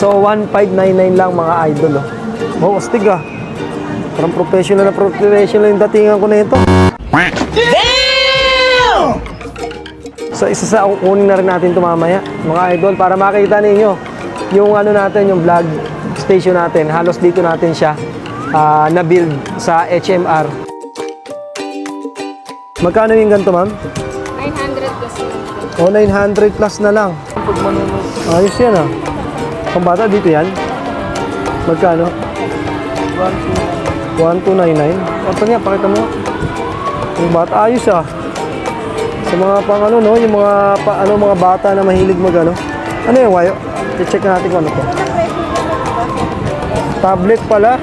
So, 1599 lang mga idol. Oh, oh astig ah. Parang professional na professional yung datingan ko na ito. So, isa sa kukunin na rin natin ito mamaya, mga idol, para makita ninyo yung ano natin, yung vlog station natin. Halos dito natin siya ah, na-build sa HMR. Magkano yung ganito, ma'am? 900 plus lang po. O, 900 plus na lang. Ayos yan ah. Pang bata dito yan? Magkano? 1299. Apa niya, pakita mo. Yung bata, ayos ah. Sa mga pang ano no, yung mga pa, ano mga bata na mahilig mag ano. Ano yung wayo? I-check natin kung ano to. Tablet pala.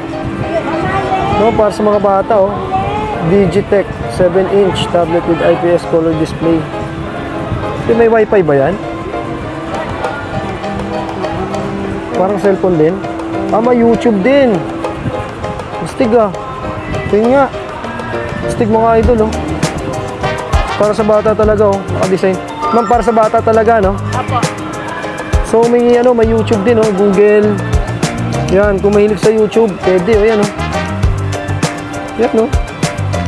No, para sa mga bata oh. Digitech 7-inch tablet with IPS color display. Di may wifi ba yan? Parang cellphone din. Ah, may YouTube din. Astig ah. Tingnan nga. Astig mga idol oh. Para sa bata talaga oh. Naka-design. Ma'am, para sa bata talaga no? Apo. So may ano, may YouTube din oh, Google. Yan, kung mahilig sa YouTube, pwede oh, yan oh. Yan no.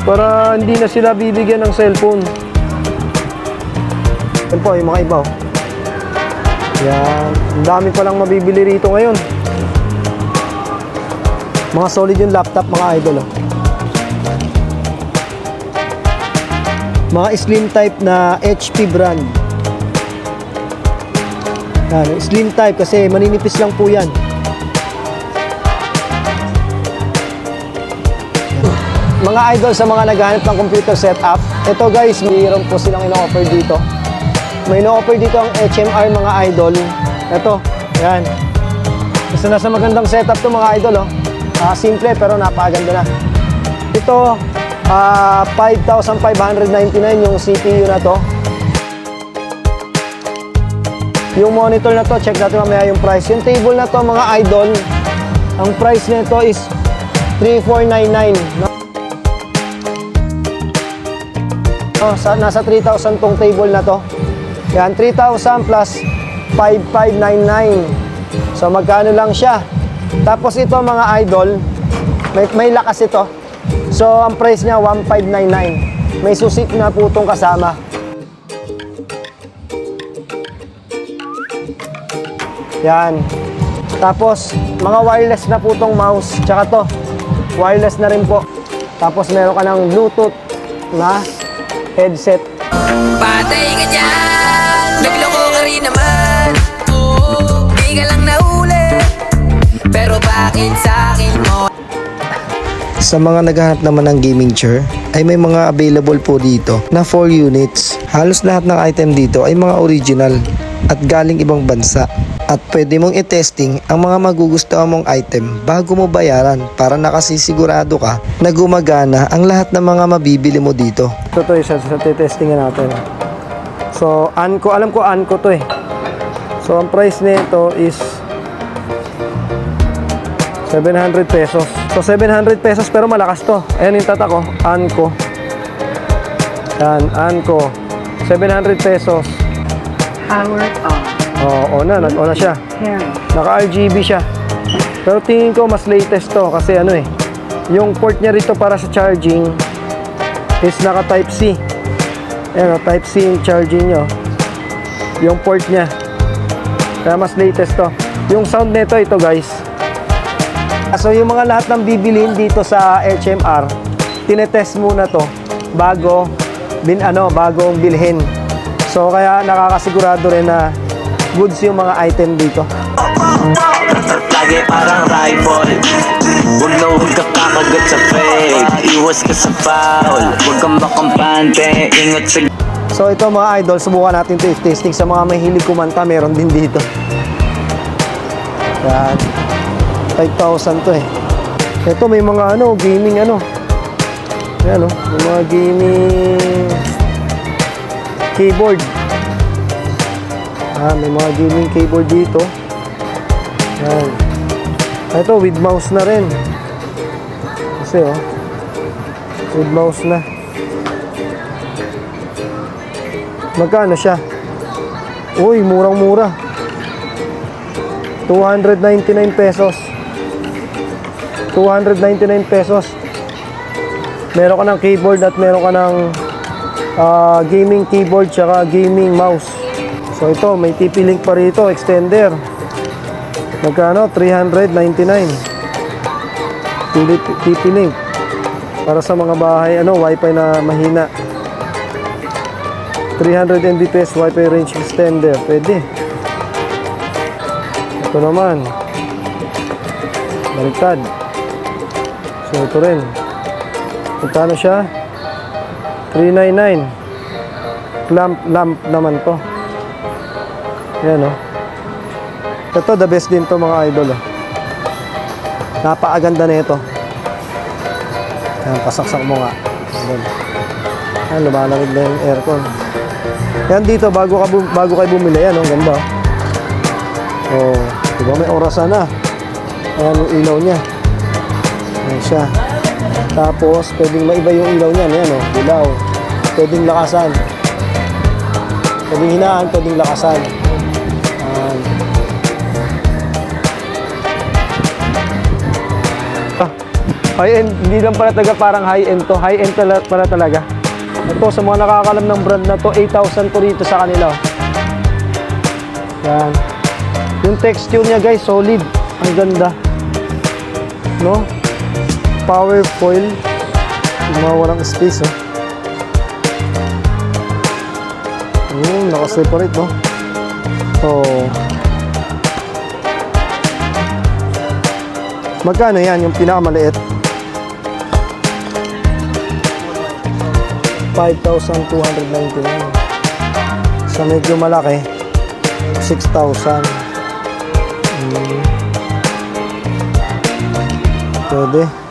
Para hindi na sila bibigyan ng cellphone. Yan po, yung mga iba oh. Yan, ang dami palang mabibili rito ngayon. Mga solid yung laptop mga idol oh. Mga slim type na HP brand. Yan, slim type kasi maninipis lang po yan. Mga idol sa mga naghahanap ng computer setup, ito guys, mayroon po silang ino-offer dito. May ino-offer dito ang HMR mga idol. Ito, yan. Isa na sa magandang setup to mga idol, oh. Ah, simple pero napakaganda na. Ito, ah 5,599 yung CPU na to. Yung monitor na to, check natin mamaya yung price. Yung table na to, mga idol, ang price nito is 3,499. No? Oh, sa, nasa 3,000 tong table na to. Yan, 3,000 plus 5,599. So, magkano lang siya. Tapos ito, mga idol, may, may lakas ito. So, ang price niya, 1,599. May susi na po itong kasama. Yan. Tapos, mga wireless na po tong mouse. Tsaka to, wireless na rin po. Tapos, meron ka ng Bluetooth na headset. Patay ka dyan Nagloko ka rin naman Di ka lang nahuli Pero bakit sa akin mo Sa mga naghahanap naman ng gaming chair, ay may mga available po dito na 4 units. Halos lahat ng item dito ay mga original at galing ibang bansa. At pwede mong i-testing ang mga magugustuhan mong item bago mo bayaran para nakasisigurado ka na gumagana ang lahat ng mga mabibili mo dito. Ito to isa sa testingan natin. So, Anko, alam ko Anko to eh. So, ang price nito is 700 pesos. So 700 pesos pero malakas to. Ayan yung tatak ko. Anko. Yan, Anko. 700 pesos. Power on. Oo, oh, na, nag-on na siya. Naka-RGB siya. Pero tingin ko mas latest to kasi ano eh. Yung port niya rito para sa charging is naka Type C. Ayan, oh, Type C yung charging nyo. Yung port niya. Kaya mas latest to. Yung sound nito, ito guys. So yung mga lahat ng bibilin dito sa HMR, tinetest muna to bago bin ano, bagong bilhin. So kaya nakakasigurado rin na goods yung mga item dito. Lagi parang rifle Huwag na huwag ka kakagat sa fake Iwas ka sa foul Huwag kang makampante Ingat sa So ito mga idol, subukan natin taste tasting sa mga mahilig kumanta, meron din dito. Yan. 5,000 to eh. Ito may mga ano, gaming ano. Yan oh, may mga gaming keyboard. Ah, may mga gaming keyboard dito. Yan. Ito with mouse na rin. Kasi oh, with mouse na. Magkano siya? Uy, murang-mura. 299 pesos. 299 pesos. Meron ka ng keyboard at meron ka ng ah, gaming keyboard tsaka gaming mouse. So ito, may TP-Link pa rito, extender. Magkano? 399. Tili- TP-Link. Para sa mga bahay, ano, wifi na mahina. 300 Mbps wifi range extender. Pwede. Ito naman. Baliktad. So ito rin. Magkano siya? 399. Lamp, lamp naman to. Yan oh. Ito the best din to mga idol oh. Napakaganda na ito. Yan, pasaksak mo nga. Yan. Yan, lumalamig na yung aircon. Yan dito, bago, ka bago kayo bumili, yan, oh, ganda. Oh, di ba may orasan na. Ayan yung ilaw niya. Ayan siya. Tapos, pwedeng maiba yung ilaw niya. Ayan, oh, ilaw. Pwedeng lakasan. Pwedeng hinaan, pwedeng lakasan. Ayan. Ah, high-end, hindi lang pala talaga parang high-end to. High-end pala talaga. Ito, sa mga nakakalam ng brand na to, 8,000 to rito sa kanila. Yan. Yung texture niya guys, solid. Ang ganda. No? Power foil. Mga walang space, oh. Hmm, naka-separate, no? So, magkano yan, yung pinakamaliit? 5,299. Sa medyo malaki, 6,000. Hmm. Pwede.